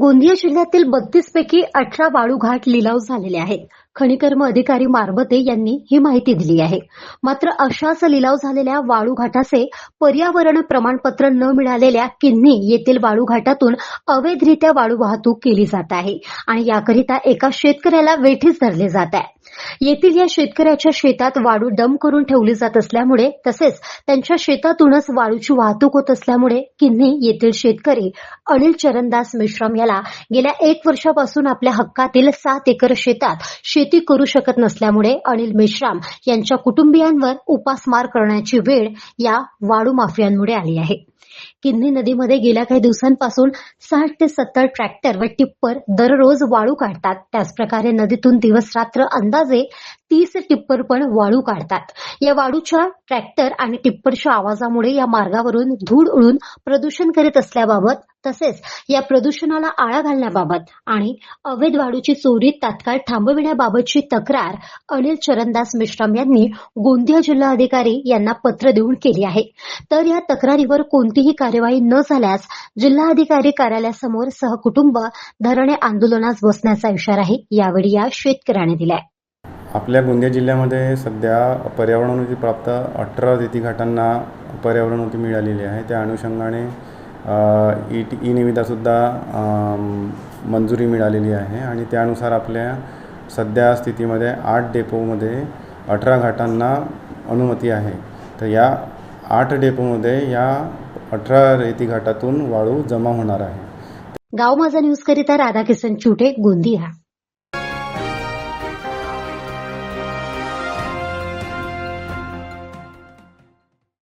गोंदिया जिल्ह्यातील बत्तीस पैकी अठरा वाळूघाट लिलाव झालेले आहेत. खनिकर्म अधिकारी मारबते यांनी ही माहिती दिली आहे. मात्र अशाच लिलाव झालेल्या वाळूघाटाचे पर्यावरण प्रमाणपत्र न मिळालेल्या किन्ही येथील वाळूघाटातून अवैधरित्या वाळू वाहतूक केली जात आहे आणि याकरिता एका शेतकऱ्याला वेठीस धरले जात आहे. येथील या शेतकऱ्याच्या शेतात वाळू डम करून ठेवली जात असल्यामुळे तसेच त्यांच्या शेतातूनच वाळूची वाहतूक होत असल्यामुळे किन्ही येथील शेतकरी अनिल चरणदास मेश्राम याला गेल्या एक वर्षापासून आपल्या हक्कातील सात एकर शेतात शेत करू शकत नसल्यामुळे अनिल मेश्राम यांच्या कुटुंबियांवर उपासमार करण्याची वेळ या वाळू माफियांमुळे आली आहे. किन्ही नदीमध्ये गेल्या काही दिवसांपासून साठ ते सत्तर ट्रॅक्टर व टिप्पर दररोज वाळू काढतात. त्याचप्रकारे नदीतून दिवस रात्र अंदाजे तीस टिप्पर पण वाळू काढतात. या वाळूच्या ट्रॅक्टर आणि टिप्परच्या आवाजामुळे या मार्गावरून धूळ उडून प्रदूषण करीत असल्याबाबत तसेच या प्रदूषणाला आळा घालण्याबाबत आणि अवैध वाळूची चोरी तात्काळ थांबविण्याबाबतची तक्रार अनिल चरणदास मिश्राम यांनी गोंदिया जिल्हाधिकारी यांना पत्र देऊन केली आहे. तर या तक्रारीवर कोणतीही कार्यवाही न झाल्यास जिल्हाधिकारी कार्यालयासमोर सहकुटुंब धरणे आंदोलनास बसण्याचा इशाराही यावेळी या शेतकऱ्याने दिलाय. आपल्या गोंदिया जिल्ह्यामध्ये सध्या पर्यावरणानुमती प्राप्त अठरा घाटांना पर्यावरणानुमती मिळालेली आहे. त्या अनुषंगाने ई टी ई निविदासुद्धा मंजुरी मिळालेली आहे आणि त्यानुसार आपल्या सध्या स्थितीमध्ये आठ डेपोमध्ये अठरा घाटांना अनुमती आहे. तर या आठ डेपोमध्ये या अठरा रेती घाटातून वाळू जमा होणार आहे. गाव माझा न्यूज करिता राधाकिसन चुटे गोंदिया.